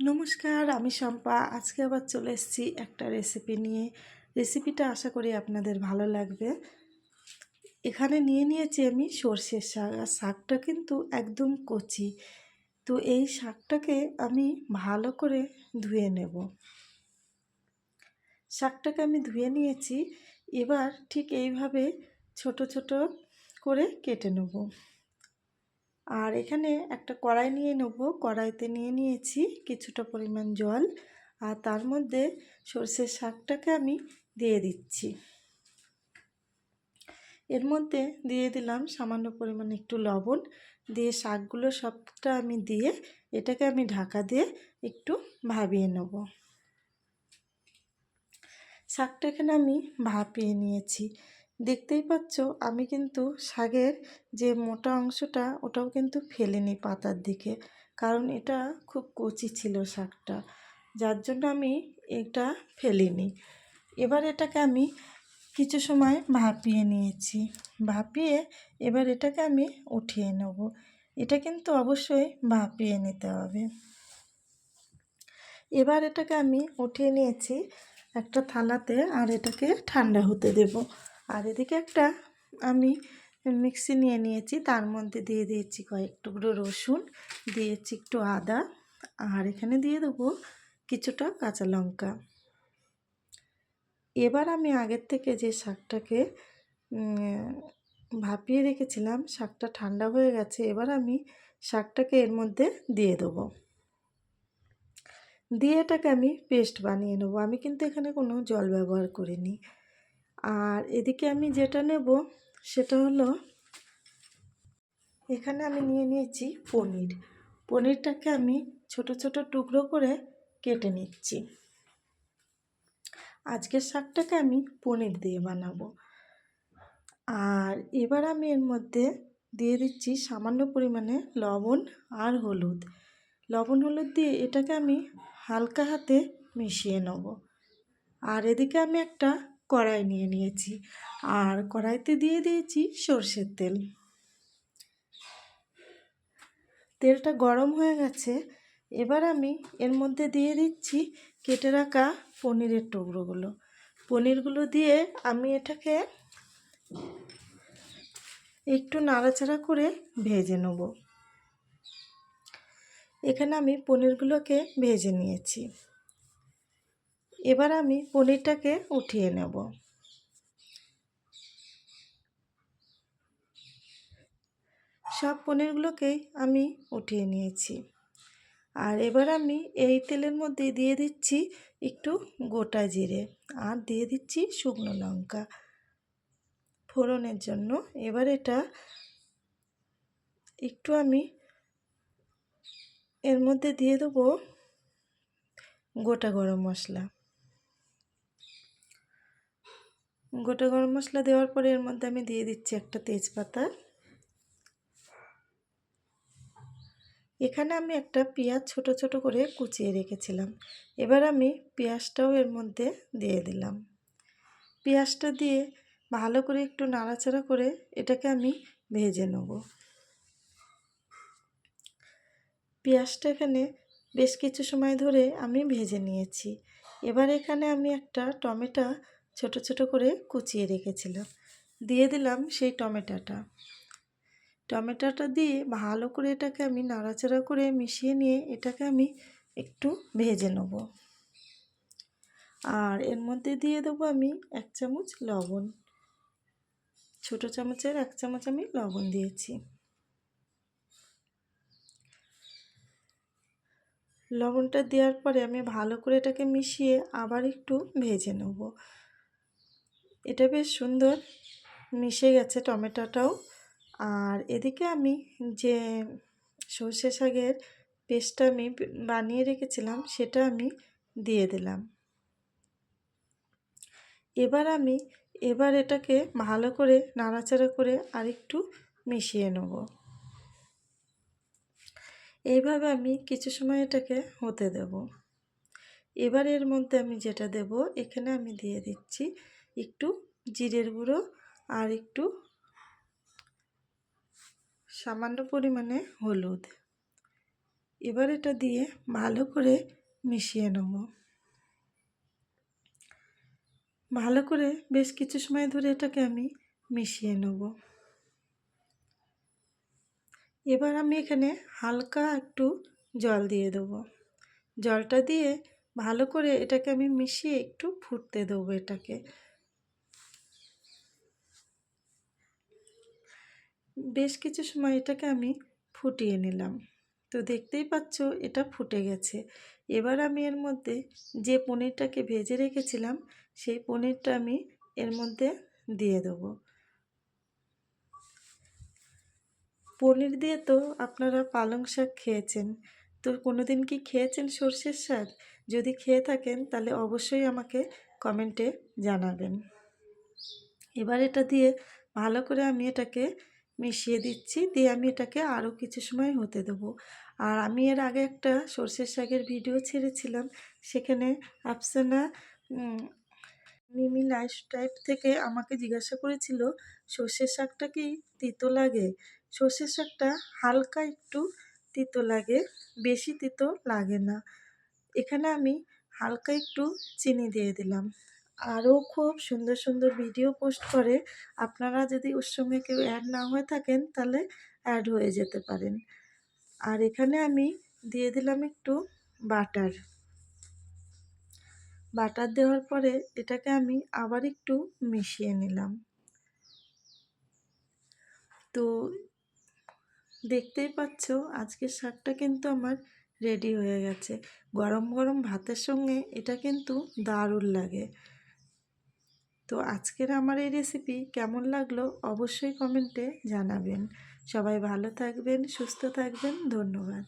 নমস্কার, আমি শম্পা। আজকে আবার চলে এসেছি একটা রেসিপি নিয়ে। রেসিপিটা আশা করি আপনাদের ভালো লাগবে। এখানে নিয়ে নিয়েছি আমি সর্ষের শাক। আর শাকটা কিন্তু একদম কচি। তো এই শাকটাকে আমি ভালো করে ধুয়ে নেব। শাকটাকে আমি ধুয়ে নিয়েছি। এবার ঠিক এইভাবে ছোট ছোট করে কেটে নেব। আর এখানে একটা কড়াই নিয়ে নেব। কড়াইতে নিয়ে নিয়েছি কিছুটা পরিমাণ জল আর তার মধ্যে সর্ষের শাকটাকে আমি দিয়ে দিচ্ছি। এর মধ্যে দিয়ে দিলাম সামান্য পরিমাণে একটু লবণ। দিয়ে শাকগুলো সবটা আমি দিয়ে এটাকে আমি ঢাকা দিয়ে একটু ভাবিয়ে নেব। শাকটা এখানে আমি ভাপিয়ে নিয়েছি। দেখতেই পাচ্ছ, আমি কিন্তু শাকের যে মোটা অংশটা, ওটাও কিন্তু ফেলিনি পাতার দিকে। কারণ এটা খুব কচি ছিল শাকটা। যার জন্য আমি এটা ফেলিনি। এবার এটাকে আমি কিছু সময় ভাপিয়ে নিয়েছি। ভাপিয়ে এবার এটাকে আমি উঠিয়ে নেব। এটা কিন্তু অবশ্যই ভাপিয়ে নিতে হবে। এবার এটাকে আমি উঠিয়ে নিয়েছি একটা থালাতে আর এটাকে ঠান্ডা হতে দেব। আর এদিকে একটা আমি মিক্সি নিয়ে নিয়েছি, তার মধ্যে দিয়ে দিয়েছি কয়েক টুকরো রসুন, দিয়েছি একটু আদা, আর এখানে দিয়ে দেবো কিছুটা কাঁচা লঙ্কা। এবার আমি আগের থেকে যে শাকটাকে ভাপিয়ে রেখেছিলাম, শাকটা ঠান্ডা হয়ে গেছে, এবার আমি শাকটাকে এর মধ্যে দিয়ে দেবো। দিয়ে এটাকে আমি পেস্ট বানিয়ে নেব। আমি কিন্তু এখানে কোনো জল ব্যবহার করিনি। আর এদিকে আমি যেটা নেব সেটা হলো, এখানে আমি নিয়ে নিয়েছি পনির। পনিরটাকে আমি ছোট ছোট টুকরো করে কেটে নিচ্ছি। আজকের শাকটাকে আমি পনির দিয়ে বানাবো। আর এবার আমি এর মধ্যে দিয়ে দিচ্ছি সামান্য পরিমাণে লবণ আর হলুদ। লবণ হলুদ দিয়ে এটাকে আমি হালকা হাতে মিশিয়ে নেব। আর এদিকে আমি একটা কড়াই নিয়ে নিয়েছি। আর কড়াইতে দিয়ে দিয়েছি সর্ষের তেল। তেলটা গরম হয়ে গেছে। এবার আমি এর মধ্যে দিয়ে দিচ্ছি কেটে রাখা পনিরের টুকরোগুলো। পনিরগুলো দিয়ে আমি এটাকে একটু নাড়াচাড়া করে ভেজে নেব। এখানে আমি পনিরগুলোকে ভেজে নিয়েছি। এবার আমি পনিরটাকে উঠিয়ে নেব। সব পনিরগুলোকেই আমি উঠিয়ে নিয়েছি। আর এবার আমি এই তেলের মধ্যে দিয়ে দিচ্ছি একটু গোটা জিরে আর দিয়ে দিচ্ছি শুকনো লঙ্কা। ফোড়নের জন্য এবার এটা একটু আমি এর মধ্যে দিয়ে দেবো গোটা গরম মশলা। গোটা গরম মশলা দেওয়ার পরে এর মধ্যে আমি দিয়ে দিচ্ছি একটা তেজপাতা। এখানে আমি একটা পেঁয়াজ ছোট ছোট করে কুচিয়ে রেখেছিলাম। এবার আমি পেঁয়াজটাও এর মধ্যে দিয়ে দিলাম। পেঁয়াজটা দিয়ে ভালো করে একটু নাড়াচাড়া করে এটাকে আমি ভেজে নেব। পেঁয়াজটা এখানে বেশ কিছু সময় ধরে আমি ভেজে নিয়েছি। এবার এখানে আমি একটা টমেটো ছোট ছোট করে কুচিয়ে রেখেছিলাম। দিয়ে দিলাম সেই টমেটোটা। টমেটোটা দিয়ে ভালো করে এটাকে আমি নাড়াচাড়া করে মিশিয়ে নিয়ে এটাকে আমি একটু ভেজে নেব। আর এর মধ্যে দিয়ে দেবো আমি এক চামচ লবণ। ছোট চামচের এক চামচ আমি লবণ দিয়েছি। লবণটা দেওয়ার পরে আমি ভালো করে এটাকে মিশিয়ে আবার একটু ভেজে নেব। এটা বেশ সুন্দর। মিশে গেছে টমেটোটাও। আর এদিকে আমি যে সর্ষে শাকের পেস্টটা আমি বানিয়ে রেখেছিলাম, সেটা আমি দিয়ে দিলাম। এবার আমি, এবার এটাকে ভালো করে নাড়াচাড়া করে আরেকটু মিশিয়ে নেব। এইভাবে আমি কিছু সময় এটাকে হতে দেব। এবার এর মধ্যে আমি যেটা দেব, এখানে আমি দিয়ে দিচ্ছি একটু জিরের গুঁড়ো আর একটু সামান্য পরিমাণে হলুদ। এবার এটা দিয়ে ভালো করে মিশিয়ে নেব। ভালো করে বেশ কিছু সময় ধরে এটাকে আমি মিশিয়ে নেব। এবার আমি এখানে হালকা একটু জল দিয়ে দেবো। জলটা দিয়ে ভালো করে এটাকে আমি মিশিয়ে একটু ফুটতে দেবো এটাকে। বেশ কিছু সময় এটাকে আমি ফুটিয়ে নিলাম। তো দেখতেই পাচ্ছ, এটা ফুটে গেছে। এবার আমি এর মধ্যে যে পনিরটাকে ভেজে রেখেছিলাম, সেই পনিরটা আমি এর মধ্যে দিয়ে দেবো। পনির দিয়ে তো আপনারা পালং শাক খেয়েছেন। তো কোনো দিন কি খেয়েছেন সর্ষের শাক? যদি খেয়ে থাকেন, তাহলে অবশ্যই আমাকে কমেন্টে জানাবেন। এবার এটা দিয়ে ভালো করে আমি এটাকে মিশিয়ে দিচ্ছি। দিয়ে আমি এটাকে আরও কিছু সময় হতে দেবো। আর আমি এর আগে একটা সর্ষের শাকের ভিডিও ছেড়েছিলাম। সেখানে আফসানা মিমি লাইফ টাইপ থেকে আমাকে জিজ্ঞাসা করেছিল, সর্ষের শাকটা কি তিতো লাগে? সর্ষের শাকটা হালকা একটু তিতো লাগে, বেশি তিতো লাগে না। এখানে আমি হালকা একটু চিনি দিয়ে দিলাম। আরও খুব সুন্দর সুন্দর ভিডিও পোস্ট করে। আপনারা যদি ওর সঙ্গে কেউ অ্যাড না হয়ে থাকেন, তাহলে অ্যাড হয়ে যেতে পারেন। আর এখানে আমি দিয়ে দিলাম একটু বাটার বাটার দেওয়ার পরে এটাকে আমি আবার একটু মিশিয়ে নিলাম। তো দেখতেই পাচ্ছ আজকের শাকটা কিন্তু আমার রেডি হয়ে গেছে। গরম গরম ভাতের সঙ্গে এটা কিন্তু দারুণ লাগে। তো আজকের আমার এই রেসিপি কেমন লাগল অবশ্যই কমেন্টে জানাবেন। সবাই ভালো থাকবেন, সুস্থ থাকবেন, ধন্যবাদ।